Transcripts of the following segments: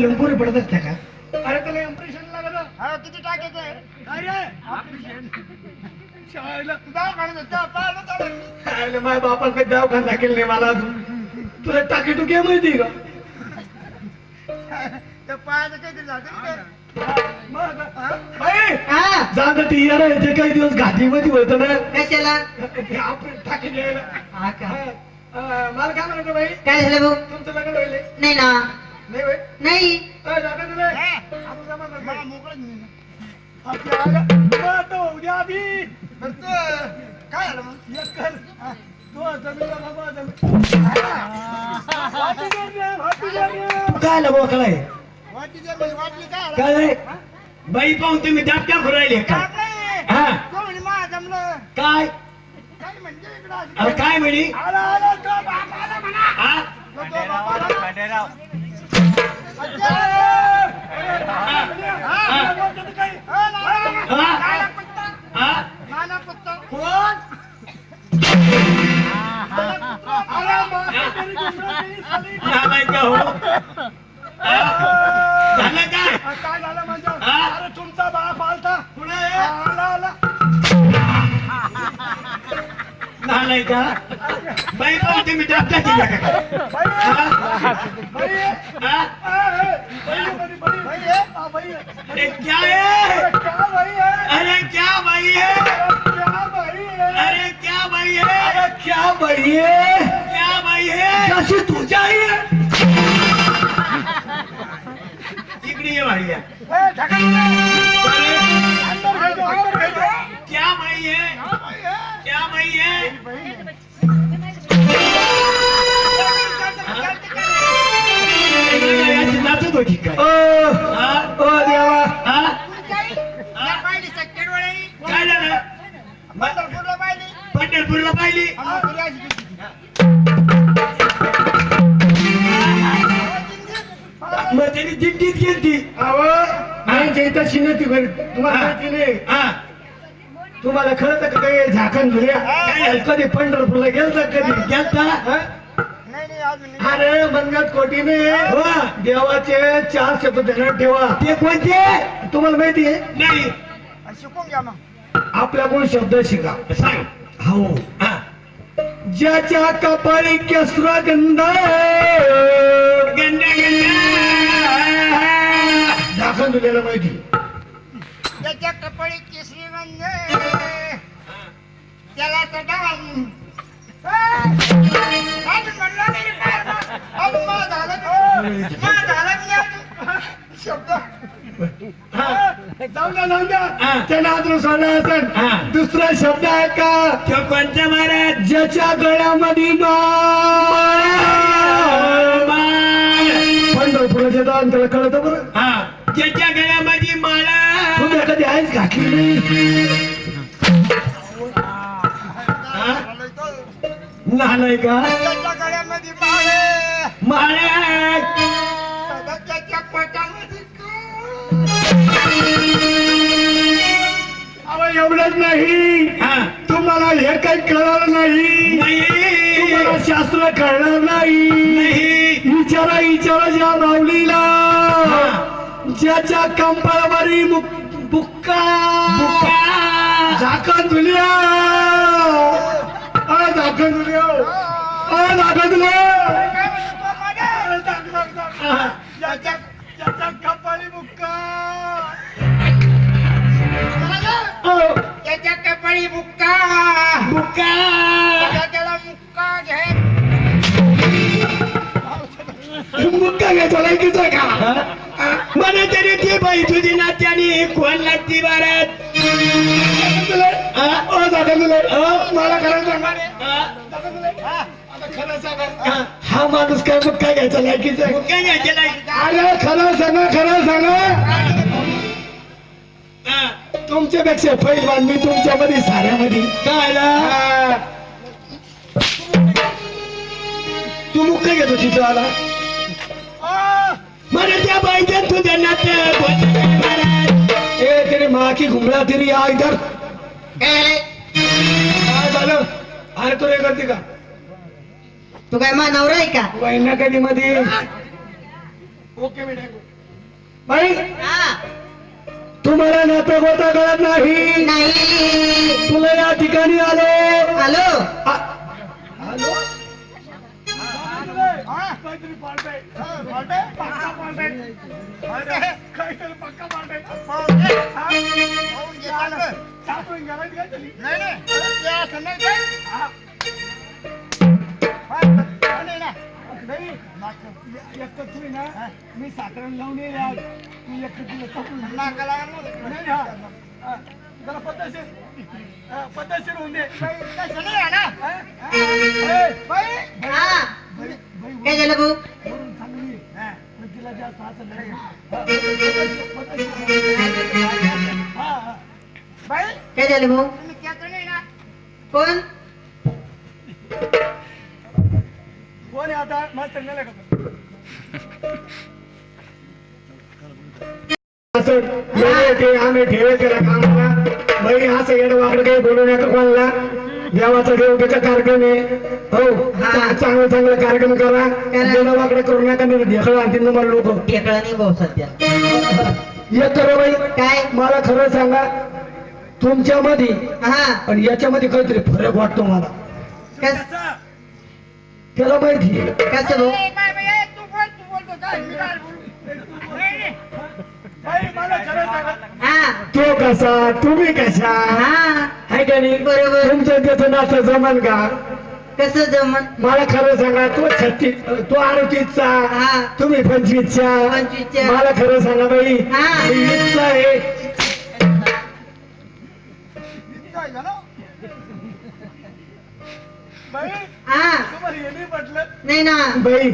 झालं पुरे पडत असत्या का? अरे त्याला इम्प्रेशन लागत हा किती टाकायचं. अरे माझ्या बापाकडे दवाखाना दाखल नाही मला अजून. तुला टाकी टुकी माहिती का? पायाचं काहीतरी झालं ना ते. हा काही दिवस घाटीमध्ये होतं ना. कशाला? टाकी द्यायला हा हा. मला काय म्हणायचं बाई? काय झालं भाऊ? तुमचं लग्न नाही ना. नाही बाई नाही अं, जागा तुला हा. आपण. आपल्या आल्या तो उद्या बरं तू, काय झालं मग? एक कर तो जमीन बाबा जमीन वाटी दे रे, वाटी दे रे. काय काय वाटली काय झालं? काय बाई पाहून तुम्ही दाबक्या राहिले का काय. हा तो म्हणे, "मा जमलं." काय काय म्हणजे इकडं असं? अरे काय म्हणी तो बाप हा तो. हा. हा, हा? हा? आला झालाय का हो? झालं काय काय झालं म्हणजे? अरे तुमचा बाप आलता पुढे. आला आला झालाय का बाई पाहून तुम्ही दाबक्या केल्या का बाई? बाई? ए, ए, बाई बाई बाई बाई आहे? हा, बाई अरे क्या है? अरे क्या बाई है? अरे क्या भाई है? अरे क्या है भाई है? अरे क्या है भाई है? जशी तुझ्या आई आहे इकडे ये भाई पंढरपूरला पाहिली. मग त्यांनी दिंडीत गेलती अहो नाही इथं शिनती घरी तुम्हाला. माहिती नाही. हा. तुम्हाला कळत का काही झाकण धुऱ्या. कधी पंढरपूरला गेलता कधी? गेलता? हा? अरे मनगत कोटीने. हो. देवाचे चार शब्द ठेवा. ते कोणते? तुम्हाला माहिती आहे? नाही. शिकून घ्या मग. आपल्याकडून शब्द शिका. सांग. हो. हा ज्याच्या कपाळी केसरा गंध गंडा झाकण धुलेलं माहिती. त्याच्या कपाळी केसरी गंध त्याला नाही अजून. शब्द. जाऊ द्या जाऊ द्या हा. त्याला अजून सोडा हा. असेल दुसरा शब्द आहे का? तो कोणता महाराज? ज्याच्या गळ्यामध्ये माळ. पंढरपुराच्या दान त्याला कळत बरं. हा. त्याच्या गळ्यामध्ये माळा. तुम्ही कधी आहेच घातली नाही. नाही का? त्याच्या एवढंच नाही. हा. तुम्हाला हे काही कळणार नाही. नाही. तुम्हाला शास्त्र कळणार नाही. नाही. विचारा विचारा ज्या माऊलीला. ज्याच्या कंपाळावरी मुक- बुक्का. बुक्का. झाकण धुल्या आ झाकण धुल्या आ झाकण धुल्या मागे? ज्याच्या ज्याच्या कपाळी बुक्का कपाळी बुक्का. बुक्का. त्याला मुक्का घे. लायकीचा का? मला तरी ती बाई तुझी नात्याने कोण लागती ओ मला खरं सांगा. हा. हा? माणूस काय घ्यायचा लायकीचा? घ्यायचे अरे खरं सांगा खरं सांगा. तुमच्यापेक्षा पैलवान मी तुमच्यामध्ये साऱ्यामध्ये. काय. तू मुक्का घेतो तिथं आला. मला त्या बाईच्या तुझ्या नात्या कोण लागती बारात ए तेरे माँ की घुमला तेरी या इधर काय झालं? अरे तू हे करते का? तू काय मा नवरा आहे का? वैना कधी मध्ये ओके मी बाई! हा. तुम्हाला नातं गोता कळत नाही नाही तुला या ठिकाणी आलो हॅलो आ- हॅलो काहीतरी पार्टाय पार्टाय पक्का पार्टाय काहीतरी पक्का पार्टाय पाहून घे. पाहून घे चांगलं. चापून घालायची काहीतरी नाही. नाही. एक- तुम्ही ना मी साखरण लावून येईल आज. तू एक हा. हा, जरा पद्धतशीर. पद्धतशीर होऊन दे. हा? हा? काय झालं भाऊ? चांगली तिला जास्त असं नाही. काय झालं भाऊ. कोण? कोण आता? मास्तर असं येणे ते आम्ही ठेवे केला कामाला. बाई असं येणं वाकडं काही बोलू नका कोणाला. देवाचा देवतेचा कार्यक्रम आहे. हो चांगलं चांगलं कार्यक्रम करा. येणं वाकडं करू नका नाही ढेकळ आणतील तुम्हाला लोक. टेकळा नाही भाऊ सध्या. एक करा बाई. काय? मला खरं सांगा तुमच्यामध्ये हा. आणि याच्यामध्ये काहीतरी फरक वाटतो मला. कस? त्याला माहिती आहे. कसं भाऊ ए, बाई, बाई, ए, तू बोल, तू बोलतो काय? हा. तो कसा? तुम्ही कशा? हा. आहे का नाही? बरोबर. तुमचं त्याचं नातं जमन का? कसं जमन? मला खरं सांगा तो छत्तीस तो अडतीसचा हा. तुम्ही पंचवीसच्या. पंचवीसच्या. मला खरं सांगा बाई हा. मी वीसचा आहे. नाही ना. बाई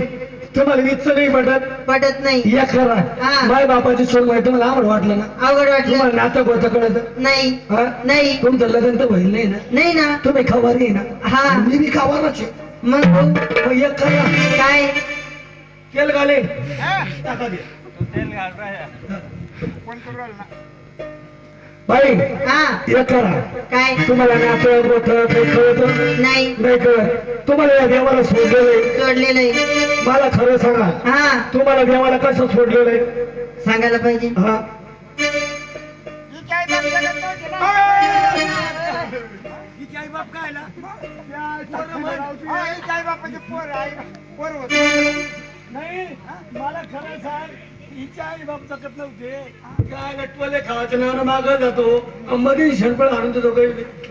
तुम्हाला वीसचं नाही पटत. पटत नाही. या खरा. हा. माय बापाची सोड माहिती तुम्हाला आवड वाटलं ना? अवघड वाटलं. तुम्हाला नातं गोतं कळत? नाही. हा? नाही. तुमचं लग्न तर होईल नाही ना? नाही ना. तुम्ही खबर नाही ना? हा. मी बी खबरच मग? मग एक करा काय? केल घाले. हा? टाका दे. फोन करू राहिला ना. बाई हा. एक करा. काय? तुम्हाला नातं गोतं काही कळत? नाही. नाही कळत. तुम्हाला या देवाला सोडलेलं सोडलेलं आहे. मला खरं सांगा. हा. तुम्हाला देवाला कसं सोडलेलं आहे? सांगायला पाहिजे. हा. ही काय बाप. हा, ही काय बापाची पोर आहे. पोर होती. नाही मला खरं सांग. हिच्या आई बाप जगत नव्हते. काय लटवले खावाच्या नावानं मागं जातो. मध्ये शणपळ आणून देतो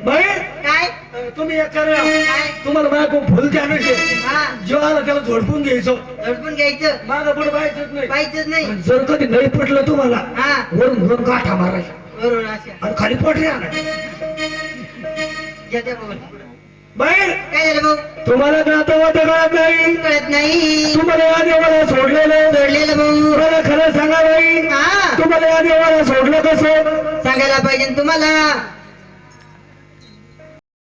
बाई काय? तुम्ही एक करा. काय? तुम्हाला माझ्या खूप फुल हा. जेव्हा त्याला झोडपून घ्यायचं. झडपून घ्यायचं. माझं पण पाहायचंच नाही. पाहिजेच नाही. आणि जर कधी नाही पटलं तुम्हाला हा. वरून वरून गाठा मारायचा. बरोबर अशा. आणि खाली पटले आणायचे. ज्याच्या बरोबर बाई काय झालं भाऊ? तुम्हाला वाटत कळत नाही? कळत नाही. तुम्हाला या देवाला सोडलेलं. सोडलेलं भाऊ. मला खरं सांगा बाई. हा. तुम्हाला या देवाला सोडलं कसं? सांगायला पाहिजे तुम्हाला.